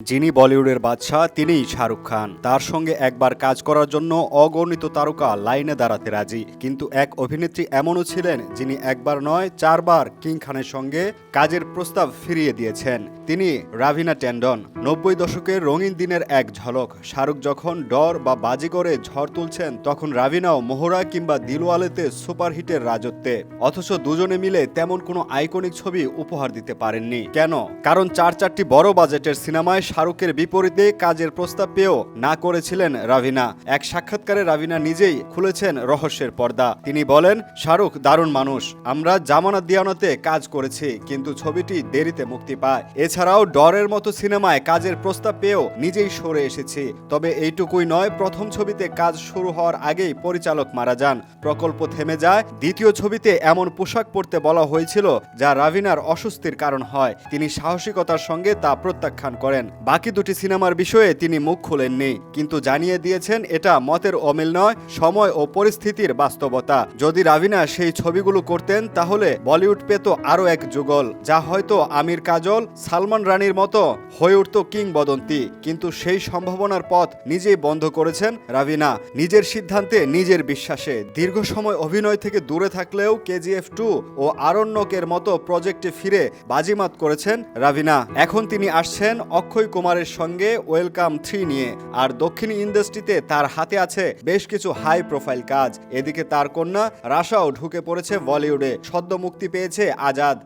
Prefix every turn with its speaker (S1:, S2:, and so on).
S1: যিনি বলিউডের বাদশাহ, তিনিই শাহরুখ খান। তার সঙ্গে একবার কাজ করার জন্য অগণিত তারকা লাইনে দাঁড়াতে রাজি। কিন্তু এক অভিনেত্রী এমনও ছিলেন যিনি একবার নয়, চারবার কিং খানের সঙ্গে কাজের প্রস্তাব ফিরিয়ে দিয়েছেন। তিনি রাভিনা ট্যান্ডন নব্বই দশকের রঙিন দিনের এক ঝলক। শাহরুখ যখন ডর বা বাজি করে ঝড় তুলছেন, তখন রাভিনাও মোহরা কিংবা দিলওয়ালেতে সুপারহিটের রাজত্বে। অথচ দুজনে মিলে তেমন কোনো আইকনিক ছবি উপহার দিতে পারেননি। কেন? কারণ চার চারটি বড় বাজেটের সিনেমায় শাহরুখের বিপরীতে কাজের প্রস্তাব পেয়েও না করেছিলেন রাভিনা। এক সাক্ষাৎকারে রাভিনা নিজেই খুলেছেন রহস্যের পর্দা। তিনি বলেন, শাহরুখ দারুণ মানুষ। আমরা জামানত দিয়ানতে কাজ করেছি, কিন্তু ছবিটি দেরিতে মুক্তি পায়। এছাড়াও ডরের মতো সিনেমায় কাজের প্রস্তাব পেয়েও নিজেই সরে এসেছি। তবে এইটুকুই নয়, প্রথম ছবিতে কাজ শুরু হওয়ার আগেই পরিচালক মারা যান। প্রকল্প থেমে যায়। দ্বিতীয় ছবিতে এমন পোশাক পরতে বলা হয়েছিল, যা রাভিনার অস্বস্তির কারণ হয়। তিনি সাহসিকতার সঙ্গে তা প্রত্যাখ্যান করেন। বাকি দুটি সিনেমার বিষয়ে তিনি মুখ খুলেননি, কিন্তু জানিয়ে দিয়েছেন এটা মতের অমিল নয়, সময় ও পরিস্থিতির বাস্তবতা। যদি রাভিনা সেই ছবিগুলো করতেন, তাহলে বলিউড পেত আরও এক যুগল, যা হয়তো আমির কাজল, সালমান রানীর মতো হয়ে উঠত কিংবদন্তি। কিন্তু সেই সম্ভাবনার পথ নিজেই বন্ধ করেছেন রাভিনা। নিজের সিদ্ধান্তে, নিজের বিশ্বাসে। দীর্ঘ সময় অভিনয় থেকে দূরে থাকলেও কেজিএফ টু ও আরণ্যকের মতো প্রজেক্টে ফিরে বাজিমাত করেছেন রাভিনা। এখন তিনি আসছেন কুমারের সঙ্গে ওয়েলকাম থ্রি নিয়ে। আর দক্ষিণ ইন্ডাস্ট্রিতে তার হাতে আছে বেশ কিছু হাই প্রোফাইল কাজ। এদিকে তার কন্যা রাশাও ঢুকে পড়েছে বলিউডে। সদ্য মুক্তি পেয়েছে আজাদ।